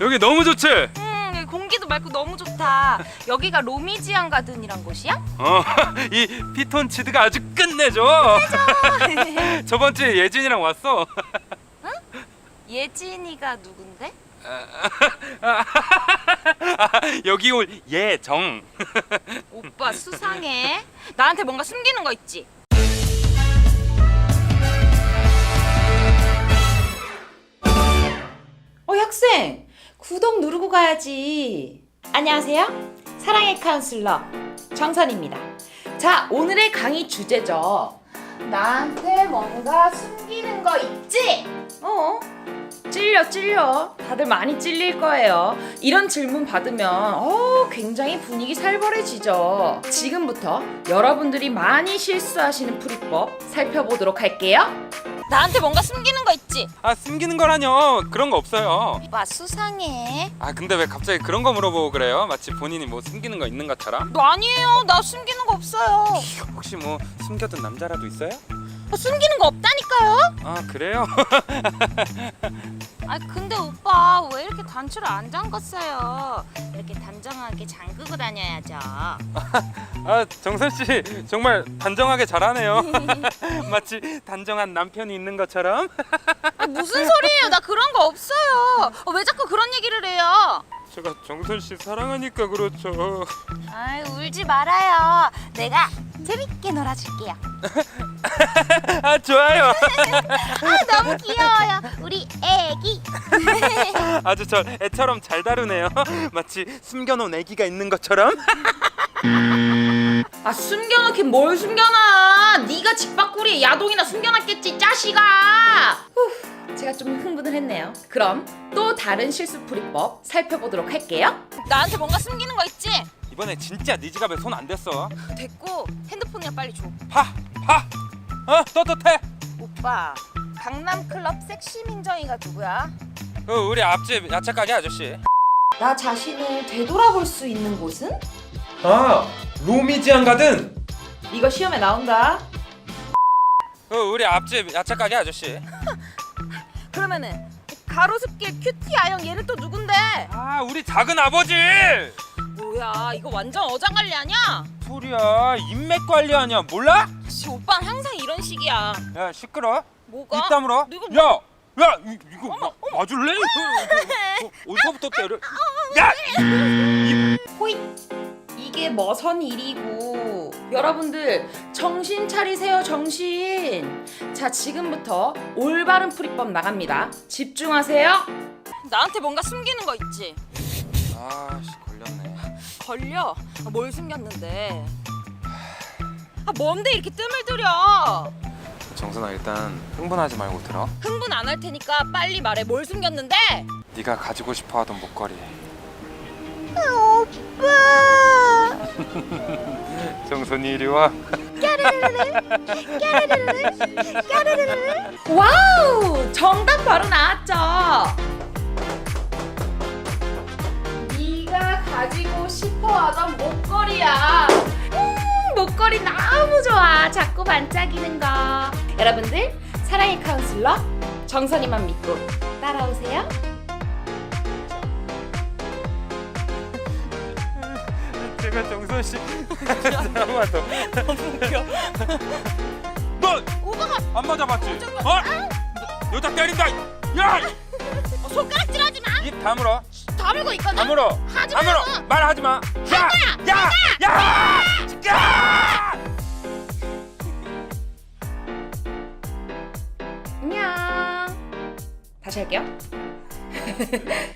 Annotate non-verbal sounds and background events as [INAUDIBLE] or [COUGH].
여기 너무 좋지? 음, 여기 공기도 맑고 너무 좋다. 여기가 로미지안 가든이란 곳이야? 어, [LAUGHS] 이 피톤치드가 아주 끝내줘. [LAUGHS] 저번 주에 예진이랑 왔어. 예진이가 누군데? 아, [LAUGHS] 여기 올 예정. 오빠 수상해. 나한테 뭔가 숨기는 거 있지? 구독 누르고 가야지. 안녕하세요. 사랑의 카운슬러 정선입니다. 자, 오늘의 강의 주제죠. 나한테 뭔가 숨기는 거 있지? 어? 찔려, 찔려. 다들 많이 찔릴 거예요. 이런 질문 받으면, 어, 굉장히 분위기 살벌해지죠. 지금부터 여러분들이 많이 실수하시는 풀이법 살펴보도록 할게요. 나한테 뭔가 숨기는 거 있지? 아 숨기는 거라뇨. 그런 거 없어요. 오빠 수상해. 아 근데 왜 갑자기 그런 거 물어보고 그래요? 마치 본인이 뭐 숨기는 거 있는 것처럼? 너 아니에요. 나 숨기는 거 없어요. 혹시 뭐 숨겨둔 남자라도 있어요? 어, 숨기는 거 없다니까요? 아 그래요? [LAUGHS] 아 근데 오빠 왜 이렇게 단추를 안 잠갔어요? 이렇게 단정하게 잠그고 다녀야죠. [LAUGHS] 아 정선 씨 정말 단정하게 잘하네요. [LAUGHS] 마치 단정한 남편이 있는 것처럼. 아, 무슨 소리예요? 나 그런 거 없어요. 어, 왜 자꾸 그런 얘기를 해요? 제가 정선 씨 사랑하니까 그렇죠. 아이 울지 말아요. 내가 재밌게 놀아줄게요. 아 좋아요. 아 너무 귀여워요. 우리 애기. [LAUGHS] 아주 저 애처럼 잘 다루네요. 마치 숨겨놓은 애기가 있는 것처럼. 아 숨겨놓긴 뭘 숨겨놔 네가 집 밖구리에 야동이나 숨겨놨겠지 짜식아 후, 제가 좀 흥분을 했네요 그럼 또 다른 실수 풀이법 살펴보도록 할게요 나한테 뭔가 숨기는 거 있지? 이번에 진짜 네 지갑에 손 안 댔어. 됐고 핸드폰이나 빨리 줘. 파 파. 어 떳떳해. 오빠 강남 클럽 섹시 민정이가 누구야? 그 우리 앞집 야채 가게 아저씨. 나 자신을 되돌아볼 수 있는 곳은? 아 로미지안 가든. 이거 시험에 나온다 그 우리 앞집 야채 가게 아저씨. [LAUGHS] 그러면은 가로수길 큐티 아형 얘는 또 누군데? 아 우리 작은 아버지. 뭐야 이거 완전 어장관리 아니야? 소리야 인맥 관리하냐 몰라? 씨 오빠는 항상 이런 식이야. 야 시끄러. 뭐가? 입 다물어. 누구 야. 야, 이, 이거 마, 맞을래? 어, 어디서부터 때려? 야! 호잇 이게 머선 일이고 여러분들 정신 차리세요 정신 자 지금부터 올바른 풀이법 나갑니다 집중하세요 나한테 뭔가 숨기는 거 있지? 아, 씨 걸렸네. 걸려? 아, 뭘 숨겼는데? 아 뭔데 이렇게 뜸을 들여? 정선아 일단 흥분하지 말고 들어. 흥분 안 할 테니까 빨리 말해 뭘 숨겼는데? 네가 가지고 싶어 하던 목걸이. 오빠 [LAUGHS] 정선이 이리 와. 와우 정답 바로 나왔죠 네가 가지고 싶어하던 목걸이야 반짝이는 거 여러분들 사랑의 카운슬러 정선이만 믿고 따라오세요 제가 정선 씨 잠깐만 더. 너무 웃겨 안 맞아봤지? 어? 여자 때린다. 야! 어, 손가락질 하지 마 입 다물어. 다물고 있거든 다물어. 하지 다물어. 말하지 마. 야! 야! 야! 야! 안녕 다시 할게요 [LAUGHS]